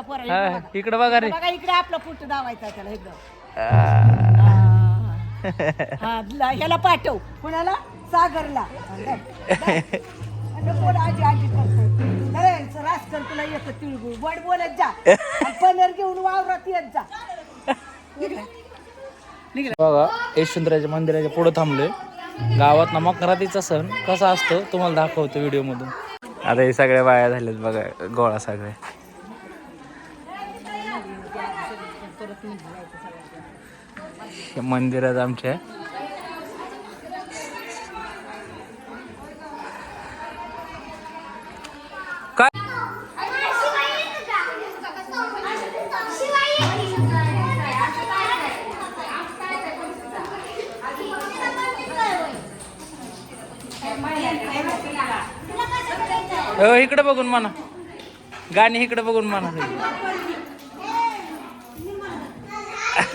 इकडं हा, बघा. इकडं बघा रे. बघा इकडे आपला फुट दावायचा त्याला एकदम आ. हा. ला- ह्याला पाठव. कुणाला? सागरला. आणि बोल आजी आजी करतोय. अरे रास कर तुला येतं तिळगुळ. गोड बोलत जा. आणि पनीर घेऊन वावरात येत जा. बघा यशवंतराच्या मंदिराच्या पुढे थांबलोय. गावात ना मकरातीचा सण कसा असतो तुम्हाला दाखवतो व्हिडिओ मधून. आता हे सगळ्या बाया झाल्यात बघा गोळा सगळे हे मंदिरात आमच्या काय? इकडे बघून म्हणा. गाणी इकडे बघून म्हणा.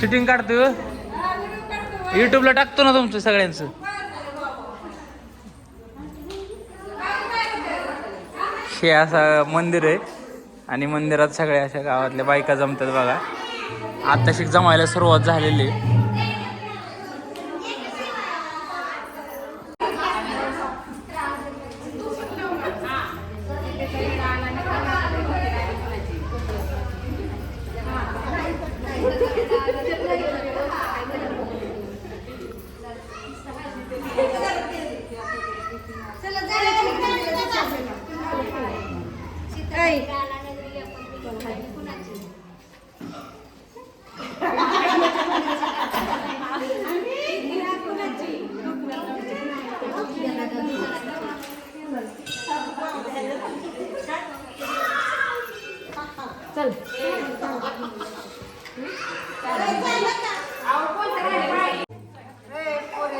शूटिंग काढतो युट्यूबला टाकतो ना तुमचं सगळ्यांचं. हे असं मंदिर आहे. आणि मंदिरात सगळ्या अशा गावातल्या बायका जमतात बघा. आत्ताशी जमायला सुरुवात झालेली आहे.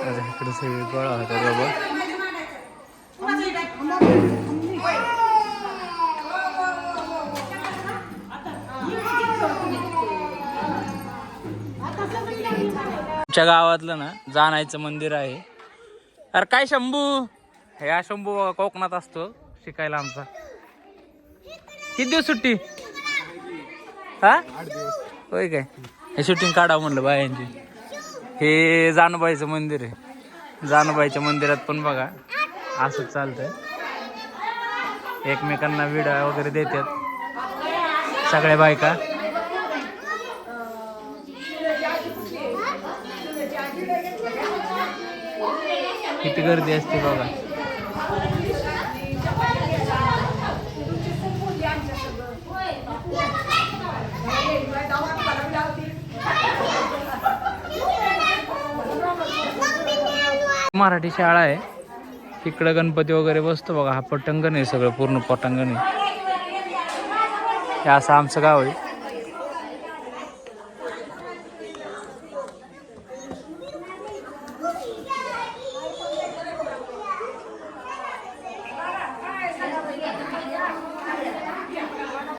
आता इकडे सगळे गोळा होतात बाबा. आमच्या गावातलं ना जाणायचं मंदिर आहे. अरे काय शंभू? हे शंभू कोकणात असतो शिकायला आमचा. किती दिवस सुट्टी? हा? होय काय? हे शूटिंग काढा म्हणलं बायांची. हे जानबाईचं मंदिर आहे. जानबाईच्या मंदिरात पण बघा. असंच चालतंय. एकमेकांना विडा वगैरे देतात. सगळ्या बायका. किती गर्दी असते बघा. मराठी शाळा आहे. तिकडं गणपती वगैरे बसतो बघा. हा पटंगण आहे सगळं पूर्ण पटांगण आहे हे असं आमचं गाव आहे.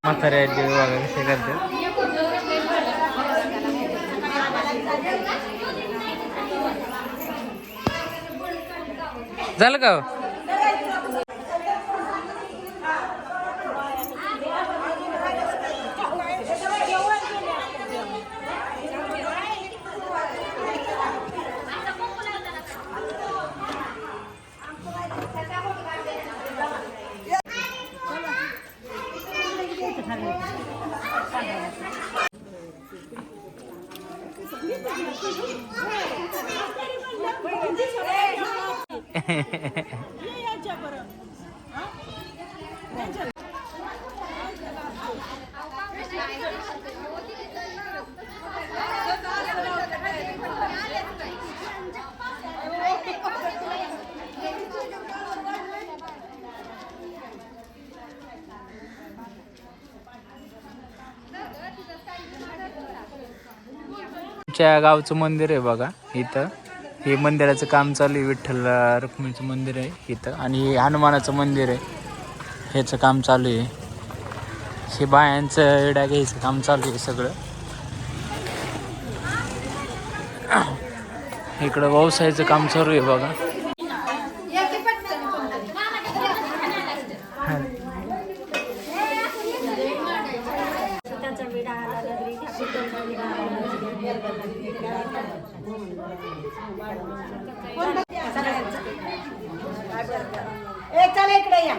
म्हातारे वगैरे कसे झालं का गावचं मंदिर आहे बघा इथं. हे मंदिराचं काम चालू आहे विठ्ठल रुक्मिणीचं मंदिर आहे इथं. आणि हे हनुमानाचं मंदिर आहे. ह्याचं काम चालू आहे. हे बायांचं एड्या घ्यायचं काम चालू आहे सगळं. इकडं व्यवसायाचं काम चालू आहे बघा. ए चला इकडे या.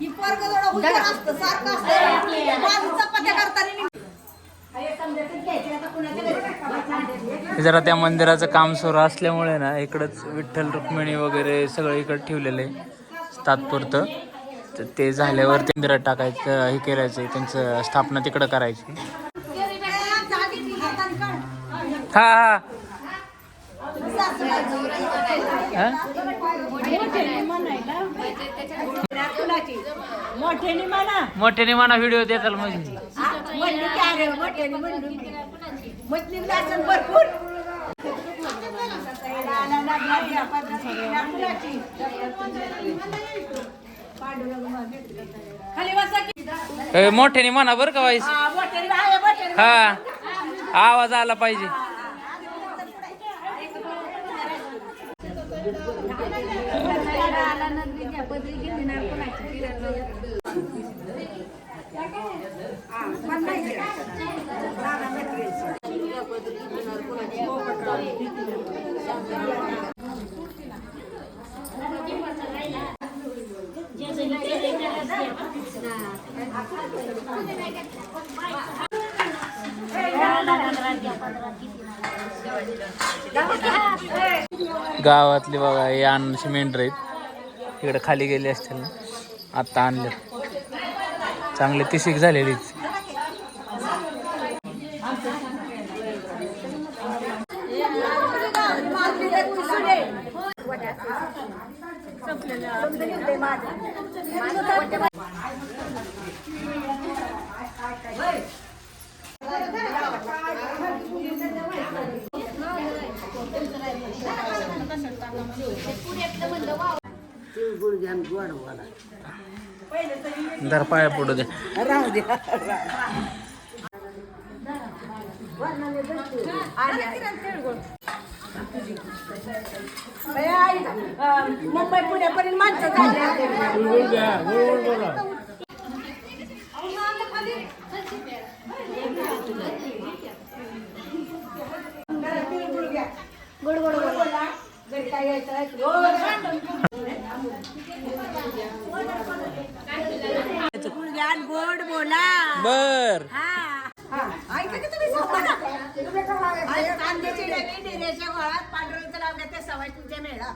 ही पोरगं जरा हुशार असतं, सारखं असतं. माझं चपात्या करताना नी- हे जरा त्या मंदिराचं काम सुरू असल्यामुळे ना इकडंच विठ्ठल रुक्मिणी वगैरे सगळं इकडं ठेवलेलं आहे. तात्पुरतं. तर ते झाल्यावर मंदिरात टाकायचं हे करायचं त्यांचं स्थापना तिकडं करायची. हा हा. हा? मोठ्याने म्हणा व्हिडिओ देताल म्हणजे. मोठ्याने म्हणा बरं का वाईस हा. हा. आवाज आला पाहिजे. गावातली बघा हे अन्न मेंढर आहेत. इकडे खाली गेले असतील ना आत्ता आणले चांगले तिसिक झालेलीच. दर पाया पडू दे. राहू मुंबई पुण्यापर्यंत माणसं झाली गोड गोड गोड घरी काय घ्यायचं? गोड गोड बोला. बर. हा हा ऐका की तुम्ही सांगा ना. कांद्याची डबी डिरेच्या घरात पांढऱ्याचं नाव घेते सवाय तुमच्या मेळा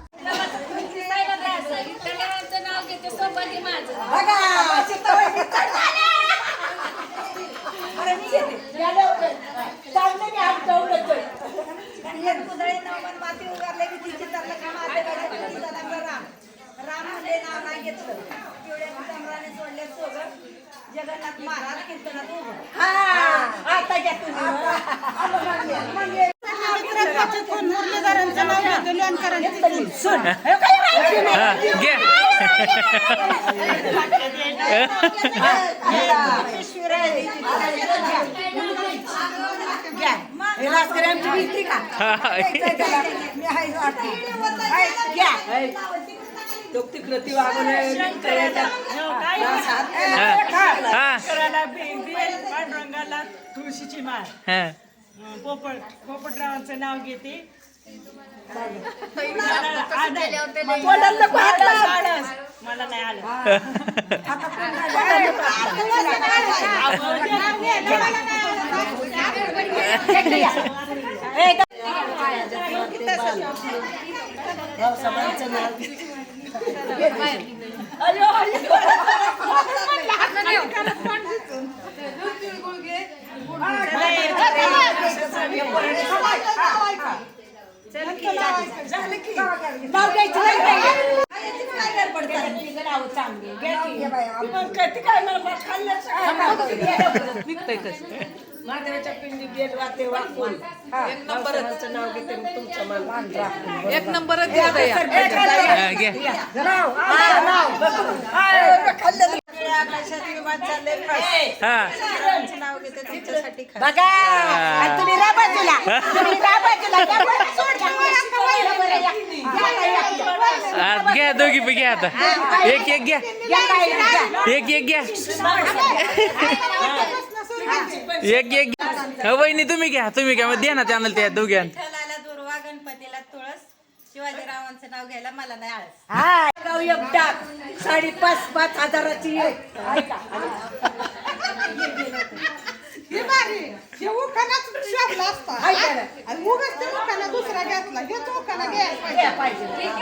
बघा चित्तवडीत चढताना. अरे मी येते. या लवकर. चाललं मी हात ठेवलं तर. एक कुदळी नवमन माती उगारली की तिची तरलं का माते गायचं कधी झाला आपला राम. राम म्हणजे नाव नाही घेतलं. पिवळ्या मुसलमानाने सोडले सोबत. जगन्नाथ महाराज कीर्तनात उभं. आता घ्या तुम्ही. मुरलीधरांचं नाव घेतो, लोणकरांचं सुन. हे काय माहिती नाही. हा, घ्या. हे राजकरी आमची विक्री का? हा, हा. घ्या. तो तिकडं ती वागवलं. हा, हा, करायला बे- बेल पांडुरंगाला तुळशीची माळ हा. पोपट पोपटरावांचं नाव घेते मला आलं. बोलायला नको हात लाव. आळस. मला नाही आलं? तिचं नाव चांगली. महादेवाच्या पिंडी बेल वाते वाकून एक नंबरचं. नाव घेते तुमचं मान एक नंबरच देत आहे हा, घ्या निळ्या आकाशात विमान चाललंय फर्स्ट. हा सगळ्यांचं नाव घेते तुमच्यासाठी खास. बघा. आणि तुम्ही रा बाजूला तुम्ही रा बाजूला या बरं, सोड, या बरं, या बरं, या. या बाई, या, या. घ्या दोघी पण घ्या आता. एक एक घ्या. या बाई, या. एक एक घ्या. एक एक घ्या हो, वहिनी तुम्ही घ्या तुम्ही घ्या. मग द्या ना त्यांना त्या दोघ्या. विठ्ठलाला दुर्वा गणपतीला तुळस. शिवाजीरावांचं नाव घ्यायला मला नाही आळस. हा गाव एक टाक साडी पाच पाच हजाराची एक. हे भारी हे उखाणाच शोभला असता. आणि उगाच ते उखाणा दुसरा घेतला. हे उखाणा घ्यायला पाहिजे. पाहिजे.